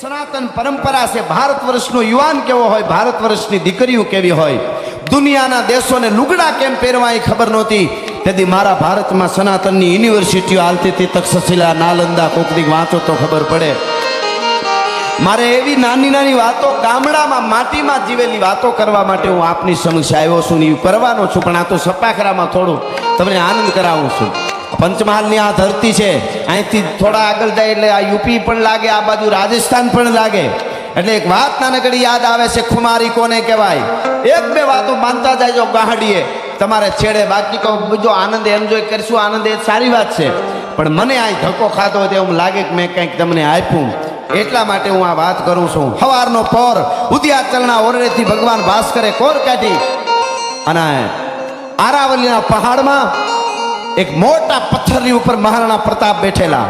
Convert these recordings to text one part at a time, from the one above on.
સનાતન પરંપરા છે, ભારત વર્ષનો યુવાન કેવો હોય, ભારત વર્ષની દીકરીઓ કેવી હોય, દુનિયાના દેશોને લુગડા કેમ પહેરવા એ ખબર નહોતી. તેથી મારા ભારતમાં સનાતનની યુનિવર્સિટીઓ હાલતી હતી, તક્ષશિલા, નાલંદા કોકદીક વાંચો તો ખબર પડે. મારે એવી નાની નાની વાતો ગામડામાં, માટીમાં જીવેલી વાતો કરવા માટે હું આપની સમક્ષ આવ્યો છું ને કરવાનો છું, પણ આ તો સપાખરામાં થોડું તમને આનંદ કરાવું છું. પંચમહાલની આ ધરતી છે. અહીંથી થોડા આગળ જાય એટલે આ યુપી પણ લાગે, આ બાજુ રાજસ્થાન પણ લાગે. એટલે એક વાત નાનકડી યાદ આવે છે, ખુમારી કોને કહેવાય? એક બે વાતો માનતા જાય ગાહડીએ. તમારે છેડે બાકી કહું, બીજો આનંદ એન્જોય કરશું, આનંદ એ સારી વાત છે. પણ મને આ ધક્કો હોય તો એવું લાગે કે મેં કંઈક તમને આપ્યું. એટલા માટે હું આ વાત કરું છું. સવારનો પોર ઉદયાચલના ઓરડેથી ભગવાન ભાસ્કરે કોર કાઢી અને આરાવલીના પહાડમાં એક મોટા પથ્થરની ઉપર મહારાણા પ્રતાપ બેઠેલા.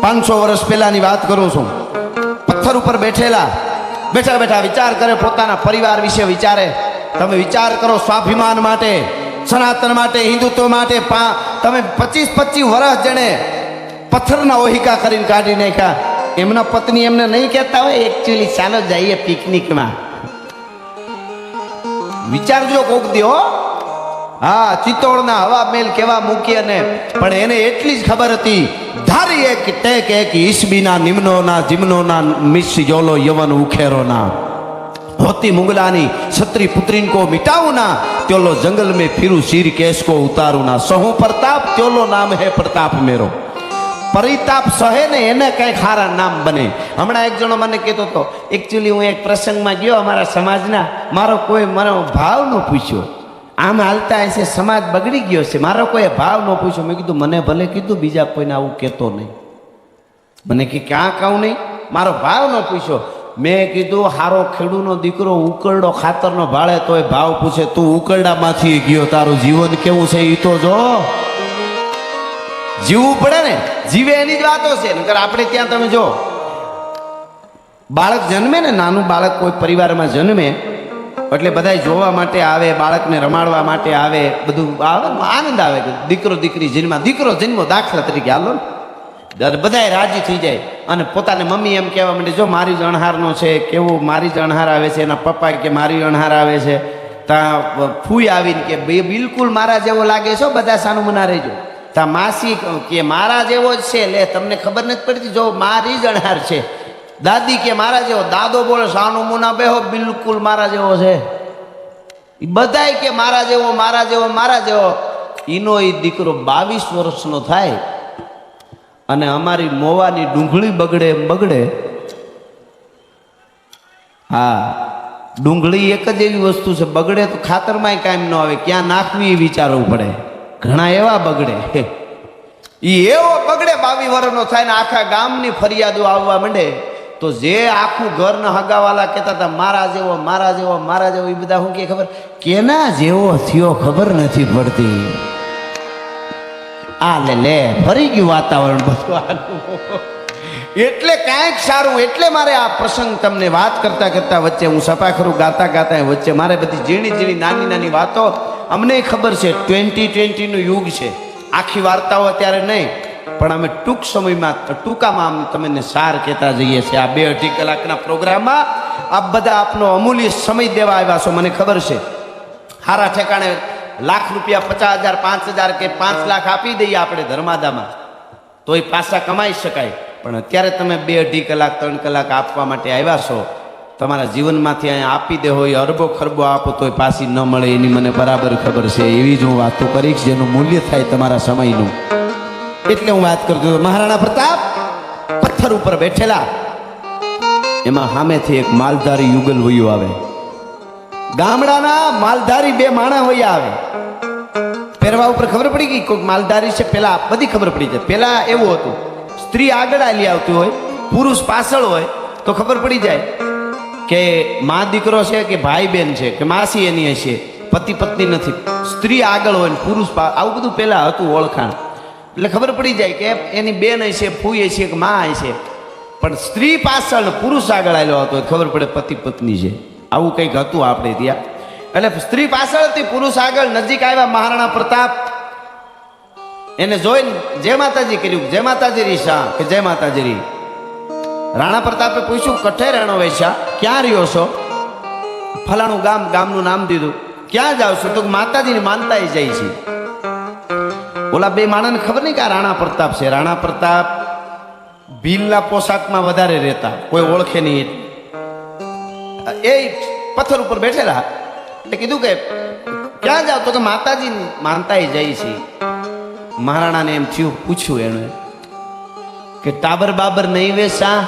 પાંચસો વર્ષ પહેલાની વાત કરું છું. પથ્થર ઉપર બેઠેલા. બેઠા બેઠા વિચાર કરે પોતાના પરિવાર વિશે વિચારે. તમે વિચાર કરો સ્વાભિમાન માટે, સનાતન માટે, હિન્દુત્વ માટે તમે પચીસ પચીસ વર્ષ જેણે પથ્થરના ઓહિકા કરીને કાઢી નાખ્યા. એમના પત્ની એમને નહીં કહેતા હોય એકચ્યુઅલી ચાલો જઈએ પિકનિકમાં વિચારજો કોક દી હા, ચિત્તોડના હવા મેલ કેવા મૂકી અને પણ એને એટલી જ ખબર હતી, ધારી એક ટેક એક ઈસબીના નિમ્નોના જિમ્નોના મિસ યોલો યવન ઉખેરોના. હોતી મુગલાની છત્રી પુત્રીન કો મિટાવું ના ત્યોલો જંગલ મેં ફિરું શિર કેશ કો ઉતારું ના સહુ પ્રતાપ, ત્યોલો નામ હે પ્રતાપ મેરો. પરિતાપ સહે ને એને કંઈ ખારા નામ બને. હમણાં એક જણો મને કહેતો હતો, એકચ્યુઅલી હું એક પ્રસંગમાં ગયો અમારા સમાજના, મારો કોઈ મને ભાવ ન પૂછ્યો. આમ હાલતા હશે, સમાજ બગડી ગયો છે. મારો કોઈ ભાવ ન પૂછ્યો. મેં કીધું, મને ભલે કીધું, બીજા કોઈને આવું કહેતો નહીં. મને કે, ક્યાં કહું નહીં? મારો ભાવ ન પૂછ્યો. મેં કીધું, હારો ખેડૂનો દીકરો ઉકરડો ખાતરનો ભાળે તોય ભાવ પૂછે. તું ઉકરડામાંથી ગયો. તારું જીવન કેવું છે એ તો જો. જીવવું પડે ને. જીવે એની જ વાતો છે. નકર આપણે ત્યાં તમે જો, બાળક જન્મે ને, નાનું બાળક કોઈ પરિવારમાં જન્મે એટલે બધા જોવા માટે આવે, બાળકને રમાડવા માટે આવે, બધું આવે, આનંદ આવે કે દીકરો, દીકરી જન્મા દીકરો જન્મો દાખલા તરીકે, હાલો ને. બધા રાજી થઈ જાય. અને પોતાને મમ્મી એમ કહેવા માંડે, જો મારી જ અણહારનો છે, કેવું મારી જ અણહાર આવે છે, એના પપ્પા કે મારી અણહાર આવે છે? ત્યાં ફૂઈ આવીને કે બિલકુલ મારા જેવો લાગે છો બધા સાનું મના રહેજો. ત્યાં માસી કે મારા જેવો જ છે, લે, તમને ખબર નથી પડતી? જો મારી જ અણહાર છે. દાદી કે મારા જેવો, દાદો બોલે, સાનું મુના બેહો. બિલકુલ મારા જેવો છે. એ બધાય કે મારા જેવો મારા જેવો મારા જેવો. એનો એ દીકરો બાવીસ વર્ષનો થાય અને અમારી મોવાની ડુંગળી બગડે એમ બગડે. હા, ડુંગળી એક જ એવી વસ્તુ છે, બગડે તો ખાતરમાંય કાંઈ ન આવે, ક્યાં નાખવી એ વિચારવું પડે. ઘણા એવા બગડે. એ એવો બગડે બાવી વર્ષનો થાય ને આખા ગામની ફરિયાદો આવવા માંડે. તો જે આખું ઘરના હગાવાલા કહેતા હતા, મારા જેવો મારા જેવો મારા જેવો એ બધા શું કે ખબર? કેના જેવો થયો ખબર નથી પડતી. આ લે લે, ફરી ગયું વાતાવરણ બધું આનું. એટલે કાંઈક સારું, એટલે મારે આ પ્રસંગ તમને વાત કરતા કરતા વચ્ચે હું સપાખરું ગાતા ગાતા વચ્ચે મારે બધી ઝીણી ઝીણી નાની નાની વાતો. અમને ખબર છે, ટ્વેન્ટી ટ્વેન્ટીનું યુગ છે. આખી વાર્તાઓ અત્યારે નહીં. પણ અમે ટૂંક સમયમાં ટૂંકામાં આમ તમને સાર કહેતા જઈએ છીએ. આ બે અઢી કલાકના પ્રોગ્રામમાં આ બધા આપનો અમૂલ્ય સમય દેવા આવ્યા છો, મને ખબર છે. હારા ઠેકાણે લાખ રૂપિયા, પચાસ હજાર, પાંચ હજાર કે પાંચ લાખ આપી દઈએ આપણે ધર્માદામાં. તોય પાછા કમાઈ શકાય. પણ અત્યારે તમે બે અઢી કલાક, ત્રણ કલાક આપવા માટે આવ્યા છો. તમારા જીવનમાંથી અહીંયા આપી દે હોય, અરબો ખરબો આપો, તોય પાછી ન મળે એની મને બરાબર ખબર છે. એવી જ હું વાતો કરીશ, જેનું મૂલ્ય થાય તમારા સમયનું. એટલે હું વાત કરતો મહારાણા પ્રતાપ, પથ્થર ઉપર બેઠેલા. એમાં સામેથી એક માલધારી યુગલ વયું આવે. ગામડાના માલધારી બે માણા વયા આવે. પહેરવા ઉપર ખબર પડી ગઈ? કોઈક માલધારી છે, પેલા બધી ખબર પડી જાય. પેલા એવું હતું, સ્ત્રી આગળ આલી આવતી હોય, પુરુષ પાછળ હોય, તો ખબર પડી જાય કે મા દીકરો છે કે ભાઈ બેન છે, કે માસી એની હશે. પતિ પત્ની નથી. સ્ત્રી આગળ હોય ને પુરુષ આવું બધું પહેલા હતું ઓળખાણ. એટલે ખબર પડી જાય કે એની બેન હશે, ફૂઈ હશે, કે મા હશે. પણ સ્ત્રી પાછળ પુરુષ આગળ આવેલો હતો ખબર પડે પતિ પત્ની છે. આવું કંઈક હતું આપણે ત્યાં. એટલે સ્ત્રી પાછળથી પુરુષ આગળ નજીક આવ્યા મહારાણા પ્રતાપ. એને જોઈને જય માતાજી કર્યું, જય માતાજી રી શાહ, કે જય માતાજી રી. રાણા પ્રતાપે પૂછ્યું કઠે રહેણો વૈશા ક્યાં રહ્યો છો? ફલાણું ગામ, ગામનું નામ દીધું. ક્યાં જાવ છો? તો માતાજીની માનતા જાય છે. ઓલા બે માણસને ખબર નહીં કે આ રાણા પ્રતાપ છે. રાણા પ્રતાપ ભીલના પોશાકમાં વધારે રહેતા. કોઈ ઓળખે નહીં. એ પથ્થર ઉપર બેઠેલા. એટલે કીધું કે, ક્યાં જાવ તો કે, માતાજી માનતા જાય છે મહારાણાને એમ થયું, પૂછ્યું એણે કે, ટાબર બાબર નહીં વેસા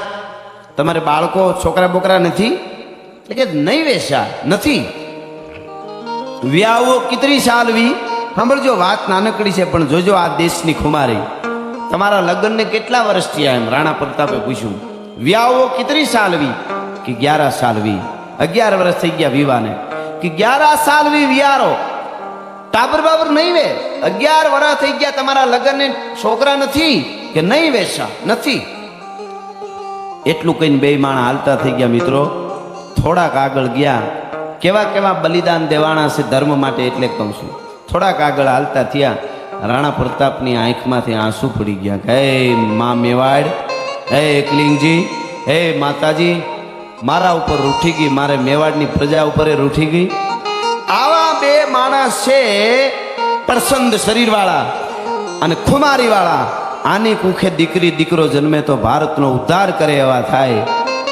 તમારે બાળકો, છોકરા બોકરા નથી? એટલે કે, નહીં વેસા નથી. વ્યાવો કિતરી સાલવી. સાંભળજો, વાત નાનકડી છે, પણ જોજો આ દેશની ખુમારી. તમારા લગ્નને કેટલા વર્ષ થયા એમ રાણા પ્રતાપે પૂછ્યું. વ્યાવો કેટલી સાલવી? કે ગ્યારા સાલવી? અગિયાર વર્ષ થઈ ગયા વિવાને કે ગ્યારા સાલવી વિયારો? ટાબર બાબર નહીં વે. અગિયાર વર્ષ થઈ ગયા તમારા લગ્નને છોકરા નથી કે નહીં વેસા નથી. એટલું કહીને બે માણા હાલતા થઈ ગયા મિત્રો. થોડાક આગળ ગયા. કેવા કેવા બલિદાન દેવાણા છે ધર્મ માટે એટલે કહું છું. થોડાક આગળ હાલતા થયા. રાણા પ્રતાપની આંખમાંથી આંસુ પડી ગયા. કે હે મા મેવાડ, હે એકલિંગજી, હે માતાજી, મારા ઉપર રૂઠી ગઈ, મારે મેવાડની પ્રજા ઉપર રૂઠી ગઈ. આવા બે માણસ છે પ્રસન્ન શરીરવાળા અને ખુમારીવાળા. આની કુખે દીકરી, દીકરો જન્મે તો ભારતનો ઉદ્ધાર કરે એવા થાય.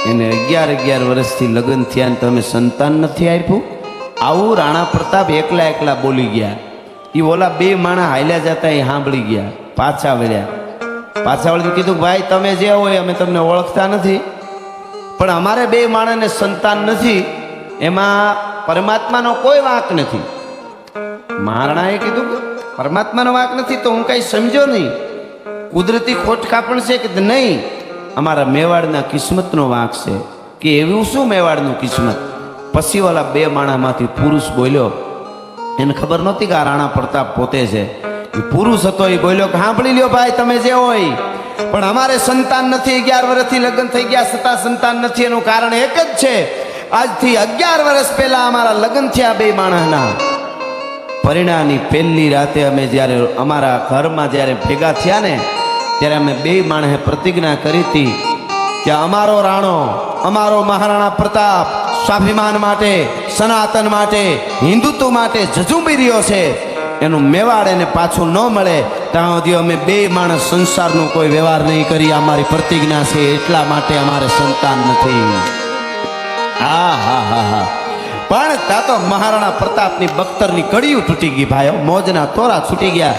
એને અગિયાર અગિયાર વર્ષથી લગ્ન થયા તમે સંતાન નથી આપ્યું. આવું રાણા પ્રતાપ એકલા એકલા બોલી ગયા. એ ઓલા બે માણા હાલ્યા જતા એ સાંભળી ગયા. પાછા વળ્યા. પાછા વળીને કીધું, ભાઈ, તમે જે હોય અમે તમને ઓળખતા નથી. પણ અમારે બે માણસને સંતાન નથી. એમાં પરમાત્માનો કોઈ વાંક નથી. મહારાણાએ કીધું, પરમાત્માનો વાંક નથી તો હું કાંઈ સમજો નહીં. કુદરતી ખોટકા પણ છે કે નહીં? અમારા મેવાડના કિસ્મતનો વાંક છે કે એવું શું મેવાડનું કિસ્મત? પછી ઓલા બે માણામાંથી પુરુષ બોલ્યો એને ખબર નહોતી કે આ રાણા પ્રતાપ પોતે છે. એ પુરુષ હતો, એ બોલ્યો કે, સાંભળી લ્યો ભાઈ, તમે જે હોય. પણ અમારે સંતાન નથી, અગિયાર વર્ષથી લગ્ન થઈ ગયા છતાં સંતાન નથી, એનું કારણ એક જ છે. આજથી અગિયાર વર્ષ પહેલા અમારા લગ્ન થયા બે માણસના. પરિણાની પહેલી રાતે અમે જ્યારે અમારા ઘરમાં જ્યારે ભેગા થયા ને, ત્યારે અમે બે માણસે પ્રતિજ્ઞા કરી હતી કે અમારો રાણો, અમારો મહારાણા પ્રતાપ સ્વાભિમાન માટે સનાતન માટે, હિન્દુત્વ માટે ઝઝુંબી રહ્યો છે. એનું મેવાડ એને પાછું ન મળે. ત્યાં સુધી અમે બે માણસ સંસારનો કોઈ વ્યવહાર નહીં કરી અમારી પ્રતિજ્ઞા છે એટલા માટે અમારે સંતાન નથી. હા હા હા હા. પણ ત્યાં તો મહારાણા પ્રતાપની બખ્તરની કડીયું તૂટી ગઈ ભાઈઓ. મોજના તોરા છૂટી ગયા.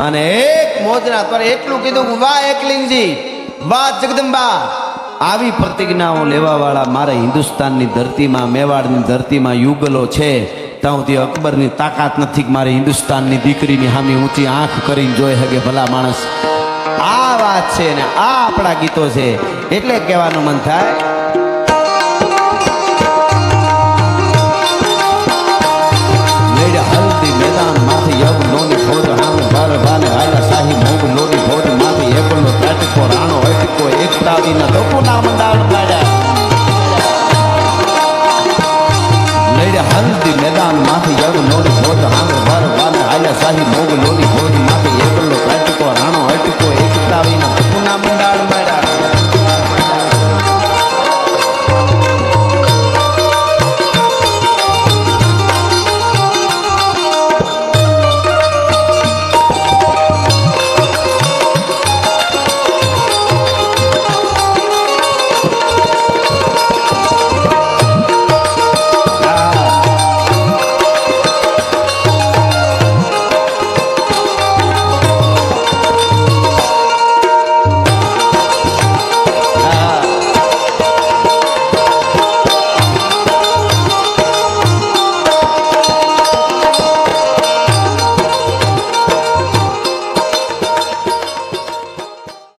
અને એક મોજના તોરા એટલું કીધું વાહ, એકલિંગજી! વાહ, જગદંબા! આવી પ્રતિજ્ઞાઓ લેવાવાળા મારા હિન્દુસ્તાનની ધરતીમાં, મેવાડની ધરતીમાં યુગલો છે. ત્યાં સુધી અકબરની તાકાત નથી કે મારે હિન્દુસ્તાનની દીકરીની હામી ઊંચી આંખ કરીને જોઈ શકે ભલા માણસ. આ વાત છે ને આ આપણા ગીતો છે. એટલે કહેવાનું મન થાય